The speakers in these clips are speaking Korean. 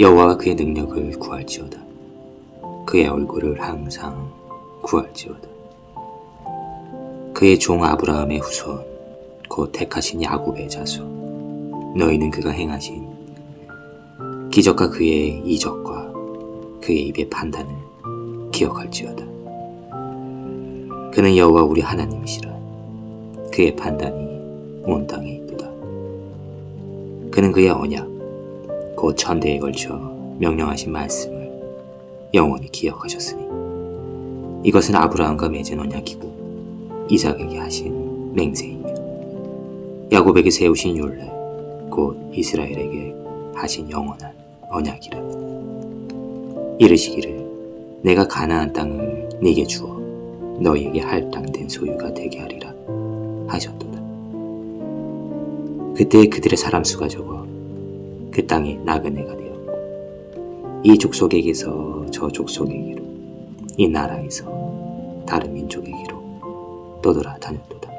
여호와가 그의 능력을 구할지어다. 그의 얼굴을 항상 구할지어다. 그의 종 아브라함의 후손, 곧 택하신 야곱의 자손, 너희는 그가 행하신 기적과 그의 이적과 그의 입의 판단을 기억할지어다. 그는 여호와 우리 하나님이시라. 그의 판단이 온 땅에 있도다. 그는 그의 언약, 곧 천대에 걸쳐 명령하신 말씀을 영원히 기억하셨으니 이것은 아브라함과 맺은 언약이고 이삭에게 하신 맹세이며 야곱에게 세우신 율례 곧 이스라엘에게 하신 영원한 언약이라. 이르시기를 내가 가나안 땅을 네게 주어 너희에게 할당된 소유가 되게 하리라 하셨도다. 그때 그들의 사람 수가 적어 그 땅이 나그네가 되었고 이 족속에게서 저 족속에게로 이 나라에서 다른 민족에게로 떠돌아 다녔도다.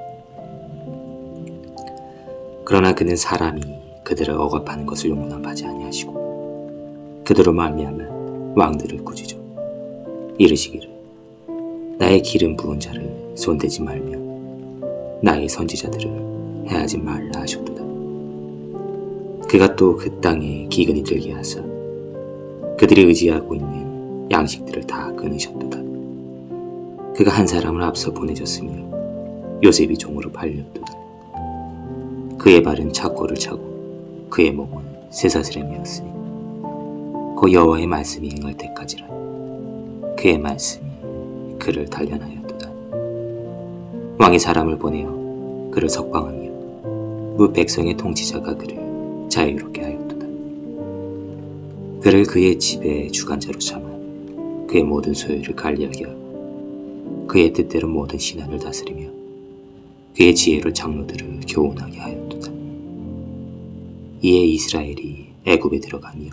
그러나 그는 사람이 그들을 억압하는 것을 용납 하지 아니하시고 그들로 말미암아 왕들을 꾸짖어 이르시기를 나의 기름 부은 자를 손대지 말며 나의 선지자들을 해하지 말라 하셨도다. 그가 또 그 땅에 기근이 들게 하사 그들이 의지하고 있는 양식들을 다 끊으셨도다. 그가 한 사람을 앞서 보내줬으며 요셉이 종으로 팔렸도다. 그의 발은 착고를 차고 그의 몸은 쇠사슬함이었으니 그 여호와의 말씀이 행할 때까지라 그의 말씀이 그를 단련하였도다. 왕이 사람을 보내어 그를 석방하며 무 백성의 통치자가 그를 자유롭게 하였도다. 그를 그의 집의 주관자로 삼아 그의 모든 소유를 관리하게 하고 그의 뜻대로 모든 신하를 다스리며 그의 지혜로 장로들을 교훈하게 하였도다. 이에 이스라엘이 애굽에 들어가며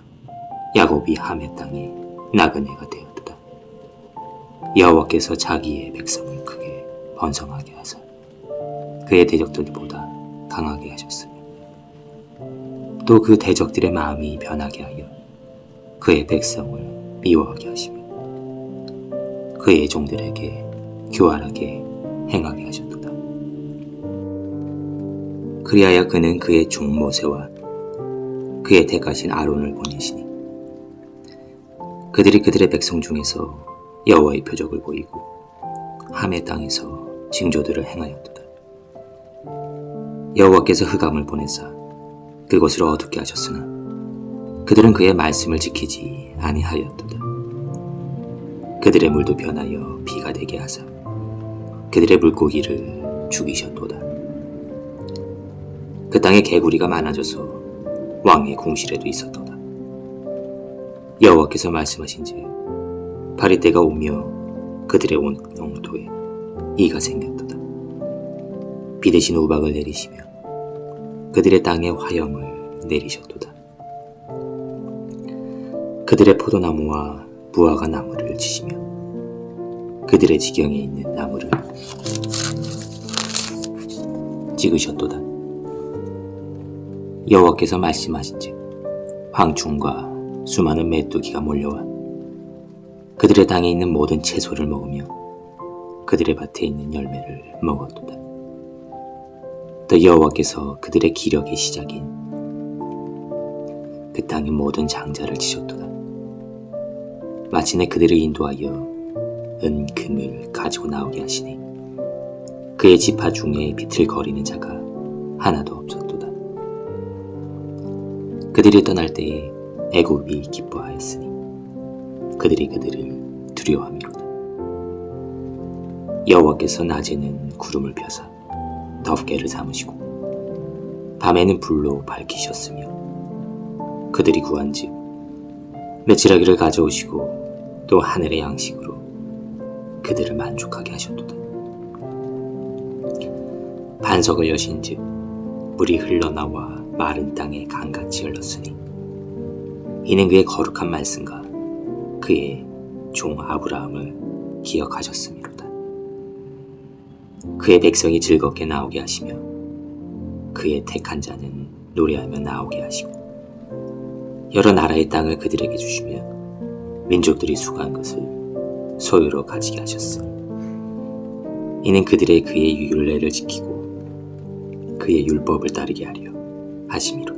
야곱이 함의 땅에 나그네가 되었도다. 여호와께서 자기의 백성을 크게 번성하게 하사 그의 대적들보다 강하게 하셨으며 또 그 대적들의 마음이 변하게 하여 그의 백성을 미워하게 하시며 그의 종들에게 교활하게 행하게 하셨도다. 그리하여 그는 그의 종 모세와 그의 택하신 아론을 보내시니 그들이 그들의 백성 중에서 여호와의 표적을 보이고 함의 땅에서 징조들을 행하였도다. 여호와께서 흑암을 보내사 그곳을 어둡게 하셨으나 그들은 그의 말씀을 지키지 아니하였도다. 그들의 물도 변하여 비가 되게 하사 그들의 물고기를 죽이셨도다. 그 땅에 개구리가 많아져서 왕의 궁실에도 있었도다. 여호와께서 말씀하신즉 파리때가 오며 그들의 온 영토에 이가 생겼도다. 비 대신 우박을 내리시며 그들의 땅에 화염을 내리셨도다. 그들의 포도나무와 무화과 나무를 치시며 그들의 지경에 있는 나무를 찍으셨도다. 여호와께서 말씀하신즉 황충과 수많은 메뚜기가 몰려와 그들의 땅에 있는 모든 채소를 먹으며 그들의 밭에 있는 열매를 먹었도다. 또 여호와께서 그들의 기력의 시작인 그 땅의 모든 장자를 치셨도다. 마침내 그들을 인도하여 은 금을 가지고 나오게 하시니 그의 지파 중에 비틀거리는 자가 하나도 없었도다. 그들이 떠날 때에 애굽이 기뻐하였으니 그들이 그들을 두려워함이로다. 여호와께서 낮에는 구름을 펴사 덮개를 삼으시고 밤에는 불로 밝히셨으며 그들이 구한즉 며칠하기를 가져오시고 또 하늘의 양식으로 그들을 만족하게 하셨도다. 반석을 여신즉 물이 흘러나와 마른 땅에 강같이 흘렀으니 이는 그의 거룩한 말씀과 그의 종 아브라함을 기억하셨음이로다. 그의 백성이 즐겁게 나오게 하시며 그의 택한 자는 노래하며 나오게 하시고 여러 나라의 땅을 그들에게 주시며 민족들이 수고한 것을 소유로 가지게 하셨으니 이는 그들의 그의 율례를 지키고 그의 율법을 따르게 하려 하심이로다.